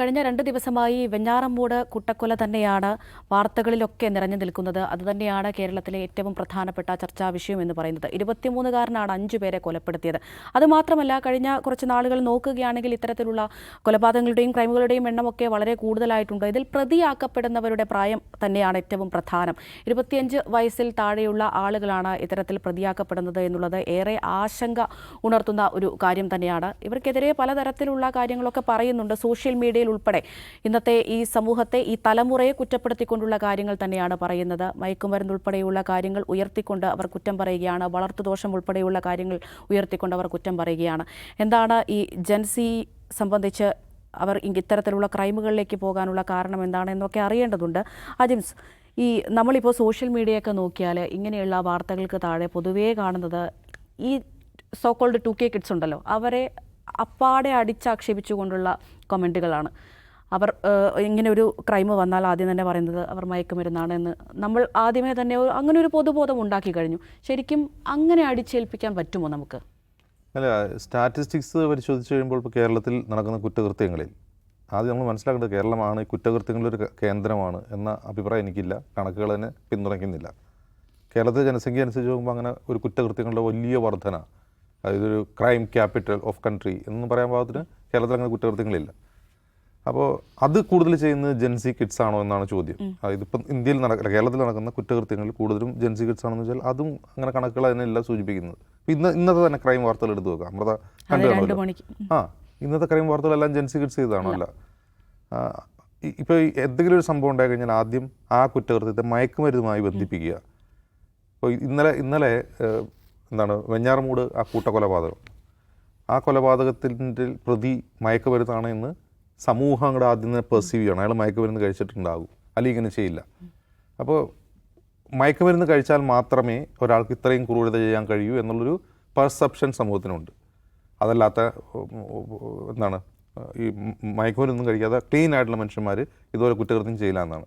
കഴിഞ്ഞ രണ്ട് ദിവസമായി വെഞ്ഞാറമ്മൂട് കുട്ടക്കൊല തന്നെയാണ് വാർത്തകളിലൊക്കെ നിറഞ്ഞു നിൽക്കുന്നത്. അതുതന്നെയാണ് കേരളത്തിലെ ഏറ്റവും പ്രധാനപ്പെട്ട ചർച്ചാ വിഷയം എന്ന് പറയുന്നത്. ഇരുപത്തിമൂന്നുകാരനാണ് അഞ്ചു പേരെ കൊലപ്പെടുത്തിയത്. അതുമാത്രമല്ല കഴിഞ്ഞ കുറച്ച് നാളുകൾ നോക്കുകയാണെങ്കിൽ ഇത്തരത്തിലുള്ള കൊലപാതകങ്ങളുടെയും ക്രൈമുകളുടെയും എണ്ണമൊക്കെ വളരെ കൂടുതലായിട്ടുണ്ട്. ഇതിൽ പ്രതിയാക്കപ്പെടുന്നവരുടെ പ്രായം തന്നെയാണ് ഏറ്റവും പ്രധാനം. ഇരുപത്തിയഞ്ച് വയസ്സിൽ താഴെയുള്ള ആളുകളാണ് ഇത്തരത്തിൽ പ്രതിയാക്കപ്പെടുന്നത് എന്നുള്ളത് ഏറെ ആശങ്ക ഉണർത്തുന്ന ഒരു കാര്യം തന്നെയാണ്. ഇവർക്കെതിരെ പലതരത്തിലുള്ള കാര്യങ്ങളൊക്കെ പറയുന്നുണ്ട്. സോഷ്യൽ മീഡിയയിൽ ഉൾപ്പെടെ. ഇന്നത്തെ ഈ സമൂഹത്തെ ഈ തലമുറയെ കുറ്റപ്പെടുത്തിക്കൊണ്ടുള്ള കാര്യങ്ങൾ തന്നെയാണ് പറയുന്നത്. മയക്കുമരുന്ന് ഉൾപ്പെടെയുള്ള കാര്യങ്ങൾ ഉയർത്തിക്കൊണ്ട് അവർ കുറ്റം പറയുകയാണ്. വളർത്തുദോഷം ഉൾപ്പെടെയുള്ള കാര്യങ്ങൾ ഉയർത്തിക്കൊണ്ട് അവർ കുറ്റം പറയുകയാണ്. എന്താണ് ഈ ജൻസി സംബന്ധിച്ച് അവർ ഇത്തരത്തിലുള്ള ക്രൈമുകളിലേക്ക് പോകാനുള്ള കാരണം എന്താണ് എന്നൊക്കെ അറിയേണ്ടതുണ്ട്. അജിംസ് ഈ നമ്മളിപ്പോൾ സോഷ്യൽ മീഡിയയൊക്കെ നോക്കിയാൽ ഇങ്ങനെയുള്ള വാർത്തകൾക്ക് താഴെ പൊതുവേ കാണുന്നത് ഈ സോക്കോൾഡ് ടു കെ കിഡ്സ് ഉണ്ടല്ലോ. അവരെ അപ്പാടെ അടിച്ചാക്ഷേപിച്ചുകൊണ്ടുള്ള കമന്റുകളാണ്. അവർ ഇങ്ങനെ ഒരു ക്രൈം വന്നാൽ ആദ്യം തന്നെ പറയുന്നത് അവർ മയക്കുമരുന്നാണ് എന്ന്. നമ്മൾ ആദ്യമേ തന്നെ അങ്ങനെ ഒരു പൊതുബോധം ഉണ്ടാക്കി കഴിഞ്ഞു. ശരിക്കും അങ്ങനെ അടിച്ചേൽപ്പിക്കാൻ പറ്റുമോ നമുക്ക്? അല്ല സ്റ്റാറ്റിസ്റ്റിക്സ് പരിശോധിച്ച് കഴിയുമ്പോൾ ഇപ്പോൾ കേരളത്തിൽ നടക്കുന്ന കുറ്റകൃത്യങ്ങളിൽ ആദ്യം നമ്മൾ മനസ്സിലാക്കേണ്ടത് കേരളമാണ് ഈ കുറ്റകൃത്യങ്ങളുടെ ഒരു കേന്ദ്രമാണ് എന്ന അഭിപ്രായം എനിക്കില്ല. കണക്കുകൾ തന്നെ പിന്തുണയ്ക്കുന്നില്ല. കേരളത്തിലെ ജനസംഖ്യ അനുസരിച്ച് നോക്കുമ്പോൾ അങ്ങനെ ഒരു കുറ്റകൃത്യങ്ങളുടെ വലിയ വർധന അതായത് ഒരു ക്രൈം ക്യാപിറ്റൽ ഓഫ് കൺട്രി എന്ന് പറയാൻ പാകത്തിന് കേരളത്തിൽ അങ്ങനെ കുറ്റകൃത്യങ്ങളില്ല. അപ്പോൾ അത് കൂടുതൽ ചെയ്യുന്നത് ജെൻസി കിഡ്സ് ആണോ എന്നാണ് ചോദ്യം. അതായത് ഇപ്പം ഇന്ത്യയിൽ നടക്കുന്ന കേരളത്തിൽ നടക്കുന്ന കുറ്റകൃത്യങ്ങളിൽ കൂടുതലും ജെൻസി കിഡ്സ് ആണെന്ന് വെച്ചാൽ അതും അങ്ങനെ കണക്കുകൾ അതിനെല്ലാം സൂചിപ്പിക്കുന്നത്. ഇന്ന് ഇന്നത്തെ തന്നെ ക്രൈം വാർത്തകൾ എടുത്തു നോക്കാം. അമൃത കണ്ടു. ആ ഇന്നത്തെ ക്രൈം വാർത്തകളെല്ലാം ജെൻസി കിഡ്സ് ചെയ്തതാണോ അല്ല? ഇപ്പോൾ എന്തെങ്കിലും ഒരു സംഭവം ഉണ്ടായി കഴിഞ്ഞാൽ ആദ്യം ആ കുറ്റകൃത്യത്തെ മയക്കുമരുന്നുമായി ബന്ധിപ്പിക്കുക. അപ്പോൾ ഇന്നലെ ഇന്നലെ എന്താണ് വെഞ്ഞാറമൂട് ആ കൂട്ടക്കൊലപാതകം. ആ കൊലപാതകത്തിന്റെ പ്രതി മയക്കുമരുന്നാണ് എന്ന് സമൂഹം അങ്ങോട്ട് ആദ്യം തന്നെ പെർസീവ് ചെയ്യണം. അയാൾ മയക്കുമരുന്ന് കഴിച്ചിട്ടുണ്ടാകും. അല്ലെങ്കിൽ ഇങ്ങനെ ചെയ്യില്ല. അപ്പോൾ മയക്കുമരുന്ന് കഴിച്ചാൽ മാത്രമേ ഒരാൾക്ക് ഇത്രയും ക്രൂരത ചെയ്യാൻ കഴിയൂ എന്നുള്ളൊരു പെർസെപ്ഷൻ സമൂഹത്തിനുണ്ട്. അതല്ലാത്ത എന്താണ് ഈ മയക്കുമരുന്നൊന്നും കഴിക്കാതെ ക്ലീൻ ആയിട്ടുള്ള മനുഷ്യന്മാർ ഇതുപോലെ കുറ്റകൃത്യം ചെയ്യില്ല എന്നാണ്.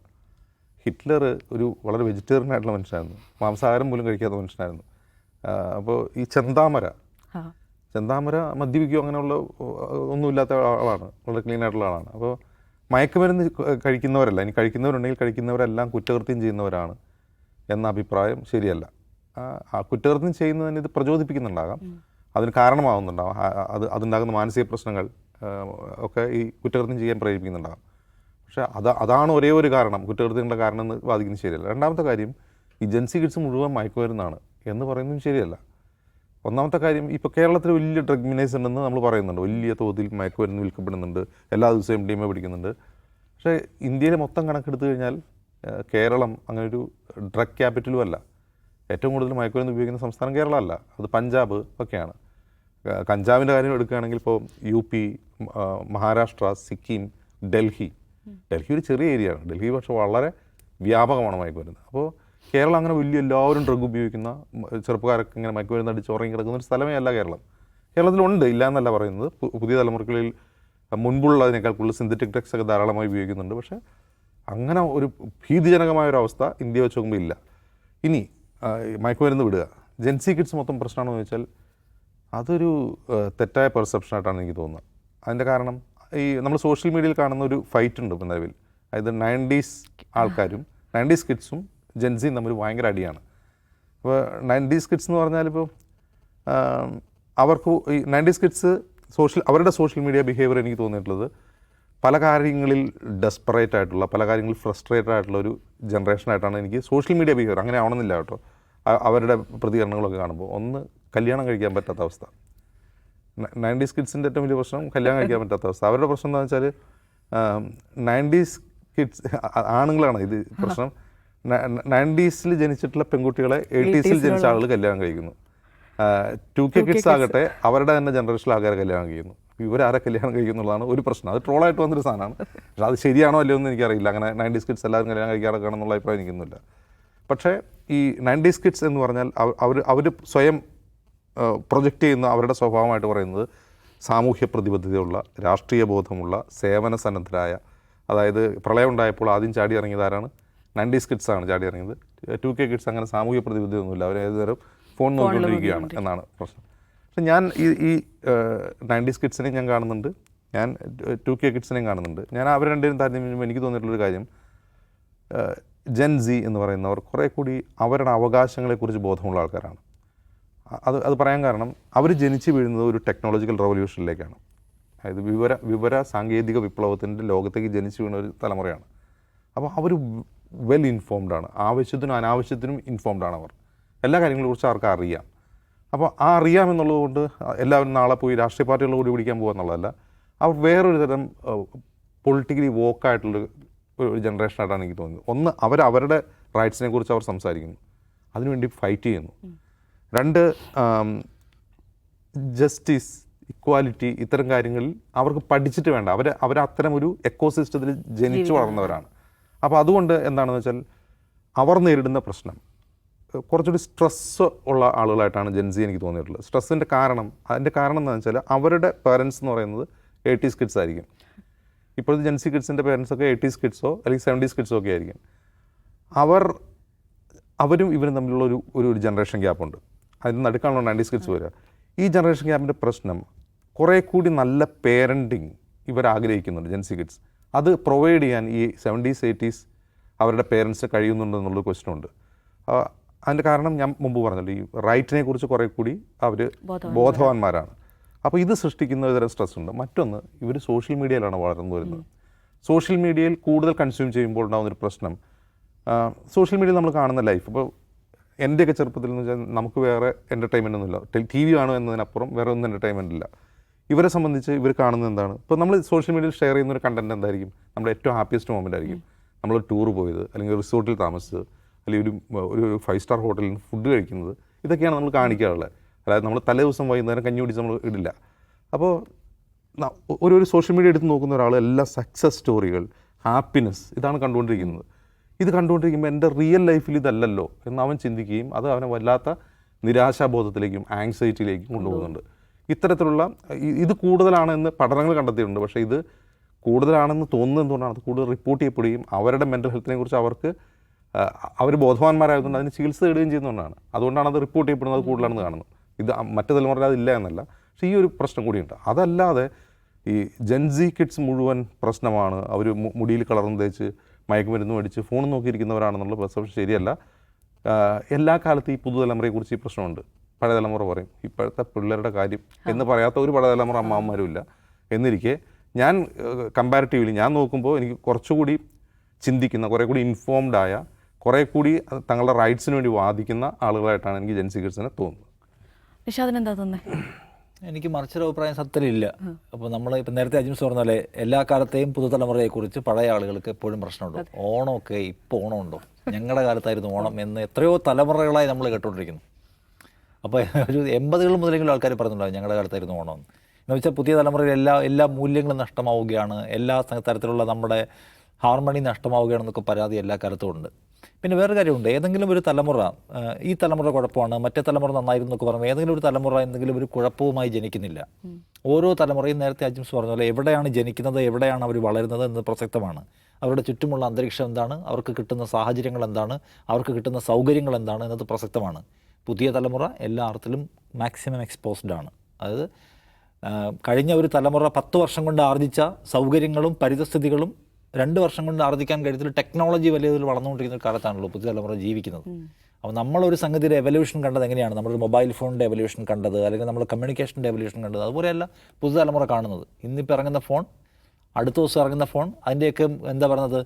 ഹിറ്റ്ലർ ഒരു വളരെ വെജിറ്റേറിയൻ ആയിട്ടുള്ള മനുഷ്യനായിരുന്നു. മാംസാഹാരം പോലും കഴിക്കാത്ത മനുഷ്യനായിരുന്നു. അപ്പോൾ ഈ ചെന്താമര. ചെന്താമര മദ്യപിക്കുകയോ അങ്ങനെയുള്ള ഒന്നുമില്ലാത്ത ആളാണ്. വളരെ ക്ലീൻ ആയിട്ടുള്ള ആളാണ്. അപ്പോൾ മയക്കുമരുന്ന് കഴിക്കുന്നവരല്ല. ഇനി കഴിക്കുന്നവരുണ്ടെങ്കിൽ കഴിക്കുന്നവരെല്ലാം കുറ്റകൃത്യം ചെയ്യുന്നവരാണ് എന്ന അഭിപ്രായം ശരിയല്ല. ആ, കുറ്റകൃത്യം ചെയ്യുന്നതിന് ഇത് പ്രചോദിപ്പിക്കുന്നുണ്ടാകാം. അതിന് കാരണമാവുന്നുണ്ടാകാം. ആ, അത് അതുണ്ടാകുന്ന മാനസിക പ്രശ്നങ്ങൾ ഒക്കെ ഈ കുറ്റകൃത്യം ചെയ്യാൻ പ്രേരിപ്പിക്കുന്നുണ്ടാകാം. പക്ഷേ അത് അതാണ് ഒരേ ഒരു കാരണം. കുറ്റകൃത്യങ്ങളുടെ കാരണം എന്ന് വാദിക്കുന്നത് ശരിയല്ല. രണ്ടാമത്തെ കാര്യം ഈ ജൻസി കിഡ്സ് മുഴുവൻ മയക്കുമരുന്നാണ്. എന്ന് പറയുന്നതും ശരിയല്ല. ഒന്നാമത്തെ കാര്യം ഇപ്പോൾ കേരളത്തിൽ വലിയ ഡ്രഗ് മിനേഴ്സ് ഉണ്ടെന്ന് നമ്മൾ പറയുന്നുണ്ട്. വലിയ തോതിൽ മയക്കുമരുന്ന് വിൽക്കപ്പെടുന്നുണ്ട്. എല്ലാ ദിവസവും എം ഡി എം എ പിടിക്കുന്നുണ്ട്. പക്ഷേ ഇന്ത്യയിലെ മൊത്തം കണക്കെടുത്തു കഴിഞ്ഞാൽ കേരളം അങ്ങനെ ഒരു ഡ്രഗ് ക്യാപിറ്റലും അല്ല. ഏറ്റവും കൂടുതൽ മയക്കുമരുന്ന് ഉപയോഗിക്കുന്ന സംസ്ഥാനം കേരളമല്ല. അത് പഞ്ചാബ് ഒക്കെയാണ്. കഞ്ചാവിന്റെ കാര്യം എടുക്കുകയാണെങ്കിൽ ഇപ്പോൾ യു പി മഹാരാഷ്ട്ര സിക്കിം ഡൽഹി. ഡൽഹി ഒരു ചെറിയ ഏരിയയാണ് ആണ്. ഡൽഹി പക്ഷേ വളരെ വ്യാപകമാണ് മയക്കുമരുന്ന്. അപ്പോൾ കേരളം അങ്ങനെ വലിയ എല്ലാവരും ഡ്രഗ് ഉപയോഗിക്കുന്ന ചെറുപ്പക്കാരൊക്കെ ഇങ്ങനെ മയക്കുമരുന്ന് അടിച്ച് ഉറങ്ങി കിടക്കുന്ന ഒരു സ്ഥലമേ അല്ല കേരളം. കേരളത്തിലുണ്ട് ഇല്ല എന്നല്ല പറയുന്നത് പുതിയ തലമുറകളിൽ മുൻപുള്ളതിനേക്കാൾ കൂടുതൽ സിന്തറ്റിക് ഡ്രഗ്സ് ഒക്കെ ധാരാളമായി ഉപയോഗിക്കുന്നുണ്ട്. പക്ഷേ അങ്ങനെ ഒരു ഭീതിജനകമായ ഒരു അവസ്ഥ ഇന്ത്യ വെച്ച് നോക്കുമ്പോൾ ഇല്ല. ഇനി മയക്കുമരുന്ന് വിടുക. ജെൻസി കിഡ്സ് മൊത്തം പ്രശ്നമാണെന്ന് ചോദിച്ചാൽ അതൊരു തെറ്റായ തെറ്റായ പെർസെപ്ഷനായിട്ടാണ് എനിക്ക് തോന്നുന്നത്. അതിന്റെ കാരണം ഈ നമ്മൾ സോഷ്യൽ മീഡിയയിൽ കാണുന്ന ഒരു ഫൈറ്റ് ഉണ്ട് ഇപ്പം നിലവിൽ. അതായത് നയന്റീസ് ആൾക്കാരും നയന്റീസ് കിഡ്സും ജെൻസിയും തമ്മിൽ ഭയങ്കര അടിയാണ്. അപ്പോൾ നയന്റീസ് കിഡ്സ് എന്ന് പറഞ്ഞാൽ ഇപ്പോൾ അവർക്ക് ഈ നയന്റീസ് കിഡ്സ് സോഷ്യൽ അവരുടെ സോഷ്യൽ മീഡിയ ബിഹേവിയർ എനിക്ക് തോന്നിയിട്ടുള്ളത് പല കാര്യങ്ങളിൽ ഡെസ്പറേറ്റ് ആയിട്ടുള്ള പല കാര്യങ്ങളിൽ ഫ്രസ്ട്രേറ്റഡ് ആയിട്ടുള്ള ഒരു ജനറേഷനായിട്ടാണ് എനിക്ക് സോഷ്യൽ മീഡിയ ബിഹേവിയർ അങ്ങനെ ആവണമെന്നില്ല കേട്ടോ. അവരുടെ പ്രതികരണങ്ങളൊക്കെ കാണുമ്പോൾ. ഒന്ന് കല്യാണം കഴിക്കാൻ പറ്റാത്ത അവസ്ഥ. നയന്റീസ് കിഡ്സിന്റെ ഏറ്റവും വലിയ പ്രശ്നം കല്യാണം കഴിക്കാൻ പറ്റാത്ത അവസ്ഥ. അവരുടെ പ്രശ്നം എന്താണെന്ന് വെച്ചാൽ നയന്റീസ് കിഡ്സ് ആണുങ്ങളാണ് ഇത് പ്രശ്നം. നയന്റീസിൽ ജനിച്ചിട്ടുള്ള പെൺകുട്ടികളെ എയ്റ്റീസിൽ ജനിച്ച ആളുകൾ കല്യാണം കഴിക്കുന്നു. ടു കെ കിഡ്സ് ആകട്ടെ അവരുടെ തന്നെ ജനറേഷനിൽ ആൾക്കാരെ കല്യാണം കഴിക്കുന്നു. ഇവരാരെ കല്യാണം കഴിക്കുന്നുള്ളതാണ് ഒരു പ്രശ്നം. അത് ട്രോളായിട്ട് വന്നൊരു സാധനമാണ്. പക്ഷേ അത് ശരിയാണോ അല്ലയോ എന്ന് എനിക്കറിയില്ല. അങ്ങനെ നയന്റീസ് കിഡ്സ് എല്ലാവരും കല്യാണം കഴിക്കാറൊക്കെ ആണെന്നുള്ള അഭിപ്രായം എനിക്കൊന്നുമില്ല. പക്ഷേ ഈ നയന്റീസ് കിഡ്സ് എന്ന് പറഞ്ഞാൽ അവർ അവർ സ്വയം പ്രൊജക്റ്റ് ചെയ്യുന്ന അവരുടെ സ്വഭാവമായിട്ട് പറയുന്നത് സാമൂഹ്യ പ്രതിബദ്ധതയുള്ള രാഷ്ട്രീയ ബോധമുള്ള സേവന സന്നദ്ധരായ അതായത് പ്രളയം ഉണ്ടായപ്പോൾ ആദ്യം ചാടി ഇറങ്ങിയത് ആരാണ്? നയന്റീസ് കിഡ്സ് ആണ് ചാടി ഇറങ്ങിയത് ടു കെ കിഡ്സ് അങ്ങനെ സാമൂഹ്യ പ്രതിബദ്ധതയൊന്നുമില്ല അവർ ഏത് നേരം ഫോൺ നോക്കിക്കൊണ്ടിരിക്കുകയാണ് എന്നാണ് പ്രശ്നം. പക്ഷെ ഞാൻ ഈ ഈ നയന്റീസ് കിഡ്സിനെ ഞാൻ കാണുന്നുണ്ട്. ഞാൻ ടു കെ കിഡ്സിനെയും കാണുന്നുണ്ട്. ഞാൻ അവർ രണ്ടുപേരും താരതമ്യം ചെയ്യുമ്പോൾ എനിക്ക് തോന്നിയിട്ടുള്ളൊരു കാര്യം ജെൻ സി എന്ന് പറയുന്നവർ കുറേ കൂടി അവരുടെ അവകാശങ്ങളെക്കുറിച്ച് ബോധമുള്ള ആൾക്കാരാണ്. അത് അത് പറയാൻ കാരണം അവർ ജനിച്ച് വീഴുന്നത് ഒരു ടെക്നോളജിക്കൽ റവല്യൂഷനിലേക്കാണ് അതായത് വിവര വിവര സാങ്കേതിക വിപ്ലവത്തിന്റെ ലോകത്തേക്ക് ജനിച്ചു വീണ ഒരു തലമുറയാണ്. അപ്പോൾ അവർ വെൽ ഇൻഫോംഡ് ആണ്. ആവശ്യത്തിനും അനാവശ്യത്തിനും ഇൻഫോംഡ് ആണ് അവർ. എല്ലാ കാര്യങ്ങളെ കുറിച്ച് അവർക്ക് അറിയാം. അപ്പോൾ ആ അറിയാമെന്നുള്ളത് കൊണ്ട് എല്ലാവരും നാളെ പോയി രാഷ്ട്രീയ പാർട്ടികളുടെ കൂടി പിടിക്കാൻ പോകുക എന്നുള്ളതല്ല അവർ വേറൊരു തരം പൊളിറ്റിക്കലി വോക്കായിട്ടുള്ള ഒരു ജനറേഷനായിട്ടാണ് എനിക്ക് തോന്നുന്നത്. ഒന്ന് അവർ അവരുടെ റൈറ്റ്സിനെ കുറിച്ച് അവർ സംസാരിക്കുന്നു. അതിനുവേണ്ടി ഫൈറ്റ് ചെയ്യുന്നു. രണ്ട് ജസ്റ്റിസ് ഇക്വാലിറ്റി ഇത്തരം കാര്യങ്ങളിൽ അവർക്ക് പഠിച്ചിട്ട് വേണ്ട. അവർ അവർ അത്തരം ഒരു എക്കോസിസ്റ്റത്തിൽ ജനിച്ചു വളർന്നവരാണ്. അപ്പോൾ അതുകൊണ്ട് എന്താണെന്ന് വെച്ചാൽ അവർ നേരിടുന്ന പ്രശ്നം കുറച്ചുകൂടി സ്ട്രെസ് ഉള്ള ആളുകളായിട്ടാണ് ജെൻസി എനിക്ക് തോന്നിയിട്ടുള്ളത്. സ്ട്രെസ്സിന്റെ കാരണം അതിന്റെ കാരണം എന്താണെന്ന് വെച്ചാൽ അവരുടെ പേരൻസ് എന്ന് പറയുന്നത് എയ്റ്റീസ് കിഡ്സ് ആയിരിക്കും. ഇപ്പോഴത്തെ ജെൻസി കിഡ്സിന്റെ പേരൻസൊക്കെ എയ്റ്റീസ് കിഡ്സോ അല്ലെങ്കിൽ സെവന്റീസ് കിഡ്സോ ഒക്കെ ആയിരിക്കും. അവർ അവരും ഇവരും തമ്മിലുള്ള ഒരു ഒരു ഒരു ജനറേഷൻ ഗ്യാപ്പുണ്ട് അതിന് നടുക്കാണല്ലോ നയന്റീസ് കിഡ്സ് വരിക. ഈ ജനറേഷൻ ഗ്യാപ്പിന്റെ പ്രശ്നം കുറേ കൂടി നല്ല പേരന്റിങ് ഇവർ ആഗ്രഹിക്കുന്നുണ്ട് ജെൻസി കിഡ്സ് അത് പ്രൊവൈഡ് ചെയ്യാൻ ഈ സെവന്റീസ് എയ്റ്റീസ് അവരുടെ പേരൻസ് കഴിയുന്നുണ്ട് എന്നുള്ള ക്വസ്റ്റ്യൻ ഉണ്ട് അതിന്റെ കാരണം ഞാൻ മുമ്പ് പറഞ്ഞല്ലോ ഈ റൈറ്റിനെ കുറിച്ച് കുറേ കൂടി അവർ ബോധവാന്മാരാണ്. അപ്പോൾ ഇത് സൃഷ്ടിക്കുന്ന ഒരുതരം സ്ട്രെസ് ഉണ്ട്. മറ്റൊന്ന് ഇവർ സോഷ്യൽ മീഡിയയിലാണ് വളർന്നു വരുന്നത്. സോഷ്യൽ മീഡിയയിൽ കൂടുതൽ കൺസ്യൂം ചെയ്യുമ്പോൾ ഉണ്ടാകുന്ന ഒരു പ്രശ്നം സോഷ്യൽ മീഡിയയിൽ നമ്മൾ കാണുന്ന ലൈഫ് ഇപ്പോൾ എന്റെയൊക്കെ ചെറുപ്പത്തിൽ എന്ന് വെച്ചാൽ നമുക്ക് വേറെ എന്റർടൈൻമെന്റ് ഒന്നുമില്ല. ടി വി കാണുക എന്നതിനപ്പുറം വേറെ ഒന്നും എന്റർടൈൻമെന്റ് ഇല്ല. ഇവരെ സംബന്ധിച്ച് ഇവർ കാണുന്നത് എന്താണ്? ഇപ്പോൾ നമ്മൾ സോഷ്യൽ മീഡിയയിൽ ഷെയർ ചെയ്യുന്ന ഒരു കണ്ടന്റ് എന്തായിരിക്കും? നമ്മുടെ ഏറ്റവും ഹാപ്പിയസ്റ്റ് മൊമെന്റ് ആയിരിക്കും. നമ്മൾ ടൂർ പോയത് അല്ലെങ്കിൽ റിസോർട്ടിൽ താമസിച്ചത് അല്ലെങ്കിൽ ഒരു ഒരു ഫൈവ് സ്റ്റാർ ഹോട്ടലിൽ നിന്ന് ഫുഡ് കഴിക്കുന്നത് ഇതൊക്കെയാണ് നമ്മൾ കാണിക്കാറുള്ളത്. അതായത് നമ്മൾ തലേ ദിവസം വൈകുന്നേരം കഞ്ഞി പിടിച്ച് നമ്മൾ ഇടില്ല. അപ്പോൾ ഒരു ഒരു സോഷ്യൽ മീഡിയ എടുത്ത് നോക്കുന്ന ഒരാൾ എല്ലാ സക്സസ് സ്റ്റോറികൾ ഹാപ്പിനെസ് ഇതാണ് കണ്ടുകൊണ്ടിരിക്കുന്നത്. ഇത് കണ്ടുകൊണ്ടിരിക്കുമ്പോൾ എന്റെ റിയൽ ലൈഫിൽ ഇതല്ലല്ലോ എന്ന് അവൻ ചിന്തിക്കുകയും അത് അവനെ വല്ലാത്ത നിരാശാബോധത്തിലേക്കും ആങ്സൈറ്റിയിലേക്കും കൊണ്ടുപോകുന്നുണ്ട്. ഇത്തരത്തിലുള്ള ഇത് കൂടുതലാണ് എന്ന് പഠനങ്ങൾ കണ്ടെത്തിയിട്ടുണ്ട്. പക്ഷേ ഇത് കൂടുതലാണെന്ന് തോന്നുന്നത് എന്തുകൊണ്ടാണ്? അത് കൂടുതൽ റിപ്പോർട്ട് ചെയ്യപ്പെടുകയും അവരുടെ മെന്റൽ ഹെൽത്തിനെ കുറിച്ച് അവർക്ക് അവർ ബോധവാന്മാരായതുകൊണ്ട് അതിന് ചികിത്സ തേടുകയും ചെയ്യുന്നതുകൊണ്ടാണ് അതുകൊണ്ടാണ് അത് റിപ്പോർട്ട് ചെയ്യപ്പെടുന്നത് കൂടുതലാണെന്ന് കാണുന്നത്. ഇത് മറ്റു തലമുറ അതില്ല എന്നല്ല. പക്ഷേ ഈ ഒരു പ്രശ്നം കൂടിയുണ്ട്. അതല്ലാതെ ഈ ജെൻസി കിഡ്സ് മുഴുവൻ പ്രശ്നമാണ്. അവർ മുടിയിൽ കളർന്ന് തേച്ച് മയക്കുമരുന്ന് മേടിച്ച് ഫോൺ നോക്കിയിരിക്കുന്നവരാണെന്നുള്ള പ്രസവം ശരിയല്ല. എല്ലാ കാലത്തും ഈ പുതുതലമുറയെക്കുറിച്ച് ഈ പ്രശ്നമുണ്ട്. പഴയ തലമുറ പറയും ഇപ്പോഴത്തെ പിള്ളേരുടെ കാര്യം എന്ന് പറയാത്ത ഒരു പഴയ തലമുറ അമ്മാവന്മാരും ഇല്ല എന്നിരിക്കെ ഞാൻ കമ്പാരിറ്റീവ്ലി ഞാൻ നോക്കുമ്പോൾ എനിക്ക് കുറച്ചുകൂടി ചിന്തിക്കുന്ന കുറേ കൂടി ഇൻഫോംഡ് ആയ കുറേ കൂടി തങ്ങളുടെ റൈറ്റ്സിന് വേണ്ടി വാദിക്കുന്ന ആളുകളായിട്ടാണ് എനിക്ക് ജെൻസി കിഡ്സിനെ തോന്നുന്നത്. തോന്നുന്നത് എനിക്ക് മറിച്ചൊരു അഭിപ്രായം സത്യമില്ല അപ്പോൾ നമ്മൾ ഇപ്പം നേരത്തെ അജിംസ് പറഞ്ഞ പോലെ എല്ലാ കാലത്തെയും പുതുതലമുറയെക്കുറിച്ച് പഴയ ആളുകൾക്ക് എപ്പോഴും പ്രശ്നമുണ്ട്. ഓണമൊക്കെ ഇപ്പോൾ ഓണമുണ്ടോ? ഞങ്ങളുടെ കാലത്തായിരുന്നു ഓണം എന്ന് എത്രയോ തലമുറകളായി നമ്മൾ കേട്ടുകൊണ്ടിരിക്കുന്നു അപ്പോൾ ഒരു എൺപതുകൾ മുതലെങ്കിലും ആൾക്കാർ പറഞ്ഞിട്ടുണ്ടാകും ഞങ്ങളുടെ കാലത്തായിരുന്നു ഓണം. എന്ന് വെച്ചാൽ പുതിയ തലമുറയിൽ എല്ലാ എല്ലാ മൂല്യങ്ങളും നഷ്ടമാവുകയാണ് എല്ലാ തരത്തിലുള്ള നമ്മുടെ ഹാർമണി നഷ്ടമാവുകയാണെന്നൊക്കെ പരാതി എല്ലാ കാലത്തും ഉണ്ട്. പിന്നെ വേറെ കാര്യമുണ്ട് ഏതെങ്കിലും ഒരു തലമുറ ഈ തലമുറ കുഴപ്പമാണ് മറ്റേ തലമുറ നന്നായിരുന്നു എന്നൊക്കെ പറയുമ്പോൾ ഏതെങ്കിലും ഒരു തലമുറ എന്തെങ്കിലും ഒരു കുഴപ്പവുമായി ജനിക്കുന്നില്ല. ഓരോ തലമുറയും നേരത്തെ അജിംസ് പറഞ്ഞ പോലെ എവിടെയാണ് ജനിക്കുന്നത് എവിടെയാണ് അവർ വളരുന്നത് എന്ന് പ്രസക്തമാണ്. അവരുടെ ചുറ്റുമുള്ള അന്തരീക്ഷം എന്താണ് അവർക്ക് കിട്ടുന്ന സാഹചര്യങ്ങൾ എന്താണ് അവർക്ക് കിട്ടുന്ന സൗകര്യങ്ങൾ എന്താണ് എന്നത് പ്രസക്തമാണ്. പുതിയ തലമുറ എല്ലാ അർത്ഥത്തിലും മാക്സിമം എക്സ്പോസ്ഡ് ആണ്. അതായത് കഴിഞ്ഞ ഒരു തലമുറ പത്ത് വർഷം കൊണ്ട് ആർജിച്ച സൗകര്യങ്ങളും പരിതസ്ഥിതികളും രണ്ട് വർഷം കൊണ്ട് ആർജിക്കാൻ കഴിയത്തിൽ ടെക്നോളജി വലിയ തോതിൽ വളർന്നുകൊണ്ടിരിക്കുന്ന ഒരു കാലത്താണല്ലോ പുതിയ തലമുറ ജീവിക്കുന്നത്. അപ്പോൾ നമ്മളൊരു സംഗതിയുടെ എവല്യൂഷൻ കണ്ടത് എങ്ങനെയാണ്? നമ്മളൊരു മൊബൈൽ ഫോണിന്റെ എവല്യൂഷൻ കണ്ടത് അല്ലെങ്കിൽ നമ്മൾ കമ്മ്യൂണിക്കേഷന്റെ എവല്യൂഷൻ കണ്ടത് അതുപോലെയല്ല പുതുതലമുറ കാണുന്നത്. ഇന്നിപ്പോൾ ഇറങ്ങുന്ന ഫോൺ അടുത്ത ദിവസം ഇറങ്ങുന്ന ഫോൺ അതിന്റെയൊക്കെ എന്താ പറയുന്നത്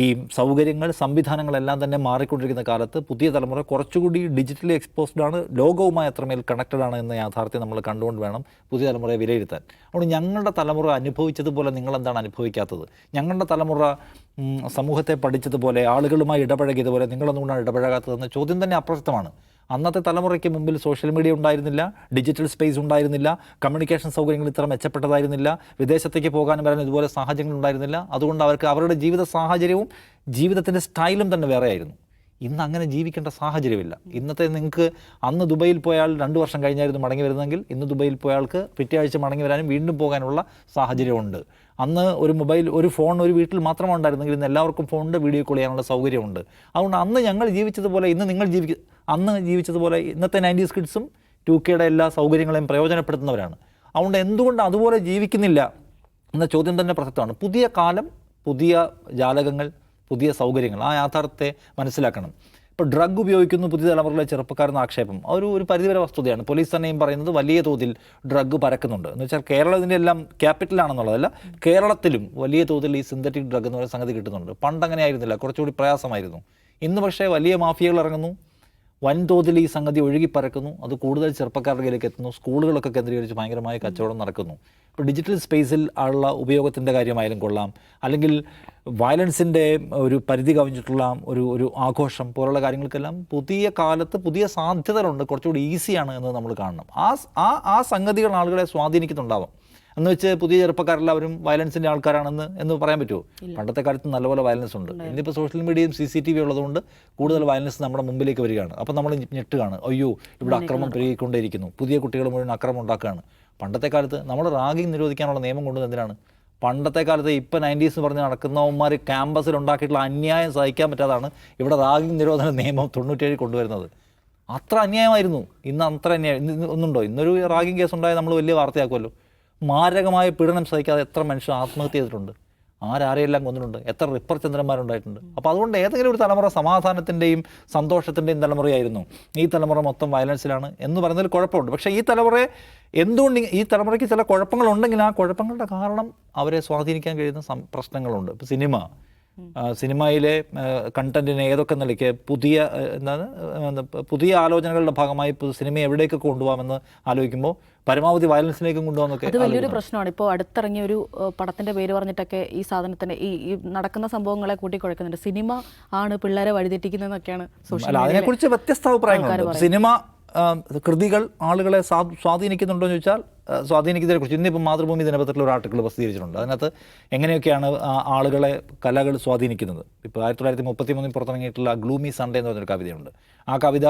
ഈ സൗകര്യങ്ങൾ സംവിധാനങ്ങളെല്ലാം തന്നെ മാറിക്കൊണ്ടിരിക്കുന്ന കാലത്ത് പുതിയ തലമുറ കുറച്ചുകൂടി ഡിജിറ്റലി എക്സ്പോസ്ഡ് ആണ് ലോകവുമായി അത്രമേൽ കണക്റ്റഡ് ആണ് എന്ന യാഥാർത്ഥ്യം നമ്മൾ കണ്ടുകൊണ്ട് വേണം പുതിയ തലമുറയെ വിലയിരുത്താൻ. അതുകൊണ്ട് ഞങ്ങളുടെ തലമുറ അനുഭവിച്ചതുപോലെ നിങ്ങളെന്താണ് അനുഭവിക്കാത്തത്? ഞങ്ങളുടെ തലമുറ സമൂഹത്തെ പഠിച്ചതുപോലെ ആളുകളുമായി ഇടപഴകിയതുപോലെ നിങ്ങളൊന്നുകൊണ്ടാണ് ഇടപഴകാത്തതെന്ന ചോദ്യം തന്നെ അപ്രസക്തമാണ്. അന്നത്തെ തലമുറയ്ക്ക് മുമ്പിൽ സോഷ്യൽ മീഡിയ ഉണ്ടായിരുന്നില്ല ഡിജിറ്റൽ സ്പേസ് ഉണ്ടായിരുന്നില്ല കമ്മ്യൂണിക്കേഷൻ സൗകര്യങ്ങൾ ഇത്ര മെച്ചപ്പെട്ടതായിരുന്നില്ല വിദേശത്തേക്ക് പോകാനും വരാനും ഇതുപോലെ സാഹചര്യങ്ങൾ ഉണ്ടായിരുന്നില്ല. അതുകൊണ്ട് അവർക്ക് അവരുടെ ജീവിത സാഹചര്യവും ജീവിതത്തിന്റെ സ്റ്റൈലും തന്നെ വേറെയായിരുന്നു. ഇന്ന് അങ്ങനെ ജീവിക്കേണ്ട സാഹചര്യമില്ല. ഇന്നത്തെ നിങ്ങൾക്ക് അന്ന് ദുബൈയിൽ പോയാൽ രണ്ട് വർഷം കഴിഞ്ഞായിരുന്നു മടങ്ങി വരുന്നതെങ്കിൽ ഇന്ന് ദുബൈയിൽ പോയാൾക്ക് പിറ്റേ ആഴ്ച മടങ്ങി വരാനും വീണ്ടും പോകാനുള്ള സാഹചര്യമുണ്ട്. അന്ന് ഒരു മൊബൈൽ ഒരു ഫോൺ ഒരു വീട്ടിൽ മാത്രമേ ഉണ്ടായിരുന്നെങ്കിൽ ഇന്ന് എല്ലാവർക്കും ഫോണിന്റെ വീഡിയോ കോൾ ചെയ്യാനുള്ള സൗകര്യമുണ്ട്. അതുകൊണ്ട് അന്ന് ഞങ്ങൾ ജീവിച്ചതുപോലെ ഇന്ന് നിങ്ങൾ ജീവിക്ക അന്ന് ജീവിച്ചതുപോലെ ഇന്നത്തെ നയന്റീസ് കിഡ്സും ടു കെയുടെ എല്ലാ സൗകര്യങ്ങളെയും പ്രയോജനപ്പെടുത്തുന്നവരാണ്. അതുകൊണ്ട് എന്തുകൊണ്ട് അതുപോലെ ജീവിക്കുന്നില്ല എന്ന ചോദ്യം തന്നെ പ്രസക്തമാണ്. പുതിയ കാലം പുതിയ ജാലകങ്ങൾ പുതിയ സൗകര്യങ്ങൾ ആ യാഥാർത്ഥ്യത്തെ മനസ്സിലാക്കണം. ഇപ്പോൾ ഡ്രഗ് ഉപയോഗിക്കുന്നു പുതിയ തലമുറയിലെ ചെറുപ്പക്കാരെന്ന ആക്ഷേപം ഒരു ഒരു പരിധിവരെ വസ്തുതയാണ്. പോലീസ് തന്നെയും പറയുന്നത് വലിയ തോതിൽ ഡ്രഗ് പരക്കുന്നുണ്ട്. എന്ന് വെച്ചാൽ കേരളം ഇതിന്റെ എല്ലാം ക്യാപിറ്റലാണെന്നുള്ളതല്ല കേരളത്തിലും വലിയ തോതിൽ ഈ സിന്തറ്റിക് ഡ്രഗ് എന്ന് പറയുന്ന സംഗതി കിട്ടുന്നുണ്ട്. പണ്ട് അങ്ങനെ ആയിരുന്നില്ല കുറച്ചുകൂടി പ്രയാസമായിരുന്നു. ഇന്ന് പക്ഷേ വലിയ മാഫിയകൾ ഇറങ്ങുന്നു വൻതോതിൽ ഈ സംഗതി ഒഴുകി പരക്കുന്നു അത് കൂടുതൽ ചെറുപ്പക്കാരുടെ കയ്യിലേക്ക് എത്തുന്നു സ്കൂളുകളൊക്കെ കേന്ദ്രീകരിച്ച് ഭയങ്കരമായ കച്ചവടം നടക്കുന്നു. ഇപ്പോൾ ഡിജിറ്റൽ സ്പേസിൽ ഉള്ള ഉപയോഗത്തിന്റെ കാര്യമായാലും കൊള്ളാം. അല്ലെങ്കിൽ വയലൻസിന്റെ ഒരു പരിധി കവിഞ്ഞിട്ടുള്ള ഒരു ഒരു ആഘോഷം പോലുള്ള കാര്യങ്ങൾക്കെല്ലാം പുതിയ കാലത്ത് പുതിയ സാധ്യതകളുണ്ട്. കുറച്ചുകൂടി ഈസിയാണ് എന്ന് നമ്മൾ കാണണം. ആ ആ ആ സംഗതികൾ ആളുകളെ സ്വാധീനിക്കുന്നുണ്ടാവാം. എന്ന് വെച്ച് പുതിയ ചെറുപ്പക്കാരെല്ലാവരും വയലൻസിന്റെ ആൾക്കാരാണെന്ന് എന്ന് പറയാൻ പറ്റുമോ പണ്ടത്തെ കാലത്ത് നല്ലപോലെ വയലൻസ് ഉണ്ട്. ഇന്നിപ്പോൾ സോഷ്യൽ മീഡിയയും സി സി ടി വി ഉള്ളതുകൊണ്ട് കൂടുതൽ വയലൻസ് നമ്മുടെ മുമ്പിലേക്ക് വരികയാണ്. അപ്പോൾ നമ്മൾ ഞെട്ടുകയാണ്. അയ്യോ ഇവിടെ അക്രമം പെരുകിക്കൊണ്ടേയിരിക്കുന്നു. പുതിയ കുട്ടികൾ മുഴുവൻ അക്രമം ഉണ്ടാക്കുകയാണ്. പണ്ടത്തെ കാലത്ത് നമ്മൾ റാഗിങ് നിരോധിക്കാനുള്ള നിയമം കൊണ്ടുവന്നത് എന്തിനാണ്? പണ്ടത്തെ കാലത്ത് ഇപ്പം നയന്റീസ് പറഞ്ഞ് നടക്കുന്നവന്മാർ ക്യാമ്പസിൽ ഉണ്ടാക്കിയിട്ടുള്ള അന്യായം സഹിക്കാൻ പറ്റാതാണ് ഇവിടെ റാഗിങ് നിരോധന നിയമം തൊണ്ണൂറ്റേഴ് കൊണ്ടുവരുന്നത്. അത്ര അന്യായമായിരുന്നു. ഇന്ന് അത്ര അന്യായം ഇന്ന് ഒന്നുണ്ടോ? ഇന്നൊരു റാഗിങ് കേസ് ഉണ്ടായാൽ നമ്മൾ വലിയ വാർത്തയാക്കുമല്ലോ മാരകമായ പീഡനം സഹിക്കാതെ എത്ര മനുഷ്യർ ആത്മഹത്യ ചെയ്തിട്ടുണ്ട്? ആരാരെയെല്ലാം കൊന്നിട്ടുണ്ട്? എത്ര റിപ്പർ ചന്ദ്രന്മാരുണ്ടായിട്ടുണ്ട്? അപ്പോൾ അതുകൊണ്ട് ഏതെങ്കിലും ഒരു തലമുറ സമാധാനത്തിന്റെയും സന്തോഷത്തിന്റെയും തലമുറയായിരുന്നു. ഈ തലമുറ മൊത്തം വയലൻസിലാണ് എന്ന് പറയുന്നതിൽ കുഴപ്പമുണ്ട്. പക്ഷേ ഈ തലമുറയെ എന്തുകൊണ്ട് ഈ തലമുറയ്ക്ക് ചില കുഴപ്പങ്ങളുണ്ടെങ്കിൽ ആ കുഴപ്പങ്ങളുടെ കാരണം അവരെ സ്വാധീനിക്കാൻ കഴിയുന്ന പ്രശ്നങ്ങളുണ്ട്. ഇപ്പോൾ സിനിമ. സിനിമയിലെ കണ്ടന്റിനെ ഏതൊക്കെ നിലയ്ക്ക് പുതിയ എന്താണ് പുതിയ ആലോചനകളുടെ ഭാഗമായി സിനിമ എവിടേക്കൊക്കെ കൊണ്ടുപോകാമെന്ന് ആലോചിക്കുമ്പോൾ പരമാവധി വയലൻസിലേക്കും കൊണ്ടുവന്നൊക്കെ അത് വലിയൊരു പ്രശ്നമാണ്. ഇപ്പോൾ അടുത്തിറങ്ങിയ ഒരു പടത്തിന്റെ പേര് പറഞ്ഞിട്ടൊക്കെ ഈ സാധനത്തിന് ഈ നടക്കുന്ന സംഭവങ്ങളെ കൂട്ടിക്കുഴക്കുന്നുണ്ട്. സിനിമ ആണ് പിള്ളേരെ വഴിതെറ്റിക്കുന്നതെന്നൊക്കെയാണ് സോഷ്യൽ അതിനെക്കുറിച്ച് വ്യത്യസ്ത അഭിപ്രായങ്ങളുണ്ട്. സിനിമ കൃതികൾ ആളുകളെ സ്വാധീനിക്കുന്നുണ്ടോ എന്ന് ചോദിച്ചാൽ സ്വാധീനിക്കുന്നതിനെ കുറിച്ച് ഇന്നിപ്പോൾ മാതൃഭൂമി ദിനപത്രത്തിൽ ഒരു ആർട്ടിക്കിൾ പ്രസിദ്ധീകരിച്ചിട്ടുണ്ട്. അതിനകത്ത് എങ്ങനെയൊക്കെയാണ് ആളുകളെ കലകൾ സ്വാധീനിക്കുന്നത്? ഇപ്പോൾ ആയിരത്തി തൊള്ളായിരത്തി മുപ്പത്തി മൂന്നിൽ പുറത്തിറങ്ങിയിട്ടുള്ള ഗ്ലൂമി സൺഡേ എന്ന് പറഞ്ഞൊരു കവിതയുണ്ട്. ആ കവിത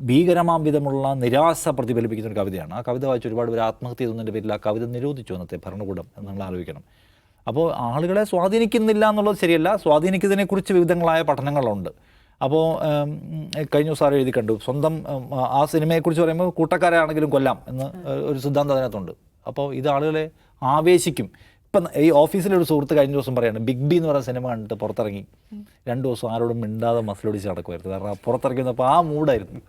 ഭീകരമാം വിധമുള്ള നിരാശ പ്രതിഫലിപ്പിക്കുന്ന ഒരു കവിതയാണ്. ആ കവിത വായിച്ച് ഒരുപാട് പേര് ആത്മഹത്യ ചെയ്തതിന്റെ പേരിൽ ആ കവിത നിരോധിച്ചു അന്നത്തെ ഭരണകൂടം നമ്മൾ ആലോചിക്കണം. അപ്പോൾ ആളുകളെ സ്വാധീനിക്കുന്നില്ല എന്നുള്ളത് ശരിയല്ല. സ്വാധീനിക്കുന്നതിനെക്കുറിച്ച് വിവിധങ്ങളായ പഠനങ്ങളുണ്ട്. അപ്പോൾ കഴിഞ്ഞ ദിവസം എഴുതി കണ്ടു. സ്വന്തം ആ സിനിമയെക്കുറിച്ച് പറയുമ്പോൾ കൂട്ടക്കാരെ ആണെങ്കിലും കൊല്ലാം എന്ന് ഒരു സിദ്ധാന്തം അതിനകത്തുണ്ട്. അപ്പോൾ ഇത് ആളുകളെ ആവേശിക്കും. ഇപ്പം ഈ ഓഫീസിലൊരു സുഹൃത്ത് കഴിഞ്ഞ ദിവസം പറയാണ് ബിഗ് ബി എന്ന് പറയുന്ന സിനിമ കണ്ടിട്ട് പുറത്തിറങ്ങി. രണ്ട് ദിവസം ആരോടും മിണ്ടാതെ മസിലൊടിച്ച് നടക്കുമായിരുന്നു കാരണം ആ പുറത്തിറങ്ങിയപ്പോൾ ആ മൂഡായിരുന്നു.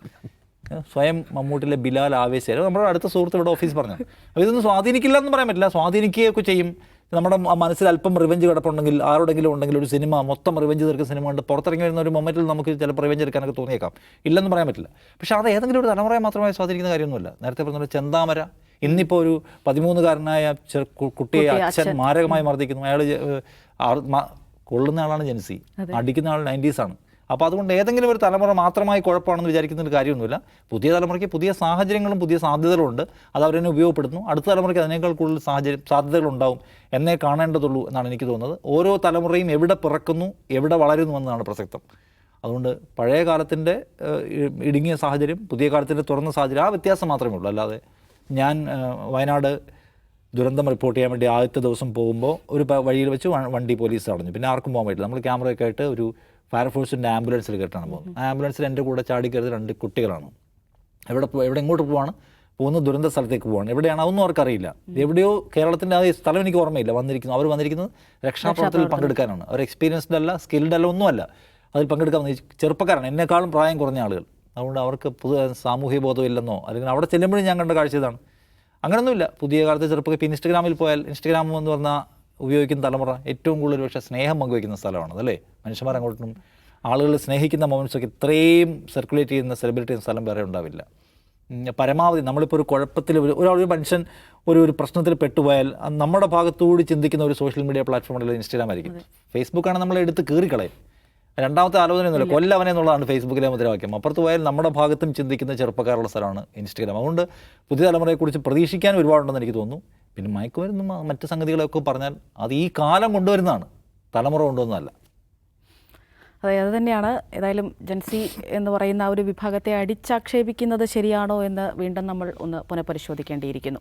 സ്വയം മമ്മൂട്ടിലെ ബിലാൽ ആവേശമായിരുന്നു നമ്മുടെ അടുത്ത സുഹൃത്ത് ഇവിടെ ഓഫീസ് പറഞ്ഞു. അപ്പോൾ ഇതൊന്നും സ്വാധീനിക്കില്ല എന്ന് പറയാൻ പറ്റില്ല. സ്വാധീനിക്കുകയൊക്കെ ചെയ്യും. നമ്മുടെ മനസ്സിൽ അല്പം റിവഞ്ച് കിടപ്പുണ്ടെങ്കിൽ ആരോടെങ്കിലും ഉണ്ടെങ്കിൽ ഒരു സിനിമ മൊത്തം റിവഞ്ച് തീർക്കുന്ന സിനിമ ഉണ്ട് പുറത്തിറങ്ങി വരുന്ന ഒരു മൊമെന്റിൽ നമുക്ക് ചിലപ്പോൾ റിവഞ്ച് എടുക്കാനൊക്കെ തോന്നിയേക്കാം. ഇല്ലെന്ന് പറയാൻ പറ്റില്ല. പക്ഷേ അത് ഏതെങ്കിലും ഒരു തലമുറയെ മാത്രമായി സ്വാധീനിക്കുന്ന കാര്യമൊന്നുമല്ല. നേരത്തെ പറഞ്ഞ ചെന്താമര ഇന്നിപ്പോൾ ഒരു പതിമൂന്നുകാരനായ കുട്ടിയെ അച്ഛൻ മാരകമായി മർദ്ദിക്കുന്നു. അയാൾ കൊള്ളുന്ന ആളാണ് ജെൻസി. അടിക്കുന്ന ആൾ നയന്റീസാണ്. അപ്പോൾ അതുകൊണ്ട് ഏതെങ്കിലും ഒരു തലമുറ മാത്രമായി കുഴപ്പമാണെന്ന് വിചാരിക്കുന്നതിൽ കാര്യമൊന്നുമില്ല. പുതിയ തലമുറയ്ക്ക് പുതിയ സാഹചര്യങ്ങളും പുതിയ സാധ്യതകളും ഉണ്ട് അത് അവരെന്നെ ഉപയോഗപ്പെടുത്തുന്നു. അടുത്ത തലമുറയ്ക്ക് അതിനേക്കാൾ കൂടുതൽ സാഹചര്യം സാധ്യതകളുണ്ടാവും എന്നേ കാണേണ്ടതുള്ളൂ എന്നാണ് എനിക്ക് തോന്നുന്നത്. ഓരോ തലമുറയും എവിടെ പിറക്കുന്നു എവിടെ വളരുന്നു എന്നതാണ് പ്രസക്തം. അതുകൊണ്ട് പഴയ കാലത്തിന്റെ ഇടുങ്ങിയ സാഹചര്യം പുതിയ കാലത്തിന്റെ തുറന്ന സാഹചര്യം ആ വ്യത്യാസം മാത്രമേ ഉള്ളൂ. അല്ലാതെ ഞാൻ വയനാട് ദുരന്തം റിപ്പോർട്ട് ചെയ്യാൻ വേണ്ടി ആദ്യത്തെ ദിവസം പോകുമ്പോൾ ഒരു വഴിയിൽ വെച്ച് വണ്ടി പോലീസ് തടഞ്ഞു. പിന്നെ ആർക്കും പോകാൻ പറ്റില്ല. നമ്മൾ ക്യാമറയൊക്കെ ആയിട്ട് ഒരു ഫയർഫോഴ്സിന്റെ ആംബുലൻസിൽ കേട്ടാണ് പോകുന്നത് ആ ആംബുലൻസിൽ എന്റെ കൂടെ ചാടി കയറിയത് രണ്ട് കുട്ടികളാണ്. എവിടെ പോ- എവിടെ എങ്ങോട്ട് പോവാണ്? പോകുന്ന ദുരന്ത സ്ഥലത്തേക്ക് പോവാണ്. എവിടെയാണ്? അതൊന്നും അവർക്കറിയില്ല. എവിടെയോ കേരളത്തിന്റെ ആ സ്ഥലം എനിക്ക് ഓർമ്മയില്ല. വന്നിരിക്കുന്നു. അവർ വന്നിരിക്കുന്നത് രക്ഷാപ്രവർത്തനത്തിൽ പങ്കെടുക്കാനാണ്. അവർ എക്സ്പീരിയൻസ്ഡ് അല്ല സ്കിൽഡ് അല്ല ഒന്നുമല്ല. അതിൽ പങ്കെടുക്കാൻ ചെറുപ്പക്കാരാണ്. എന്നെക്കാളും പ്രായം കുറഞ്ഞ ആളുകൾ. അതുകൊണ്ട് അവർക്ക് പുതിയ സാമൂഹ്യ ബോധമില്ലെന്നോ അല്ലെങ്കിൽ അവിടെ ചെല്ലുമ്പോഴും ഞാൻ കണ്ട കാഴ്ച ഇതാണ്. അങ്ങനെയൊന്നുമില്ല പുതിയ കാലത്ത് ചെറുപ്പക്കാർ ഇപ്പോൾ ഇൻസ്റ്റഗ്രാമിൽ പോയാൽ ഇൻസ്റ്റഗ്രാം എന്ന് പറഞ്ഞാൽ ഉപയോഗിക്കുന്ന തലമുറ ഏറ്റവും കൂടുതൽ പക്ഷേ സ്നേഹം പങ്കുവയ്ക്കുന്ന സ്ഥലമാണ് അല്ലേ? മനുഷ്യന്മാർ അങ്ങോട്ടും ആളുകൾ സ്നേഹിക്കുന്ന മൊമെന്റ്സൊക്കെ ഇത്രയും സർക്കുലേറ്റ് ചെയ്യുന്ന സെലിബ്രേറ്റ് ചെയ്യുന്ന സ്ഥലം വേറെ ഉണ്ടാവില്ല. പരമാവധി നമ്മളിപ്പോൾ ഒരു കുഴപ്പത്തിൽ ഒരു ഒരാൾ ഒരു മനുഷ്യൻ ഒരു ഒരു പ്രശ്നത്തിൽ പെട്ടുപോയാൽ നമ്മുടെ ഭാഗത്തുകൂടി ചിന്തിക്കുന്ന ഒരു സോഷ്യൽ മീഡിയ പ്ലാറ്റ്ഫോം പ്ലാറ്റ്ഫോമിൽ ഇൻസ്റ്റാഗ്രാം ആയിരിക്കും. ഫേസ്ബുക്കാണ് നമ്മളെ എടുത്ത് കീറിക്കളയും. രണ്ടാമത്തെ ആലോചനയൊന്നുമില്ല കൊല്ലവനെ എന്നുള്ളതാണ് ഫേസ്ബുക്കിലെ മുദ്രാവാക്യം. അപ്പുറത്ത് പോയാൽ നമ്മുടെ ഭാഗത്തും ചിന്തിക്കുന്ന ചെറുപ്പക്കാരുള്ള സ്ഥലമാണ് ഇൻസ്റ്റഗ്രാം അതുകൊണ്ട് പുതിയ തലമുറയെക്കുറിച്ച് പ്രതീക്ഷിക്കാൻ ഒരുപാടുണ്ടെന്ന് എനിക്ക് തോന്നുന്നു. പിന്നെ മയക്കുമരുന്നും മറ്റ് സംഗതികളൊക്കെ പറഞ്ഞാൽ അത് ഈ കാലം കൊണ്ടുവരുന്നതാണ്. തലമുറ കൊണ്ടുവന്നതല്ല അതെ അത് തന്നെയാണ്. ഏതായാലും ജൻസി എന്ന് പറയുന്ന ആ ഒരു വിഭാഗത്തെ അടിച്ചാക്ഷേപിക്കുന്നത് ശരിയാണോ എന്ന് വീണ്ടും നമ്മൾ ഒന്ന് പുനഃപരിശോധിക്കേണ്ടിയിരിക്കുന്നു.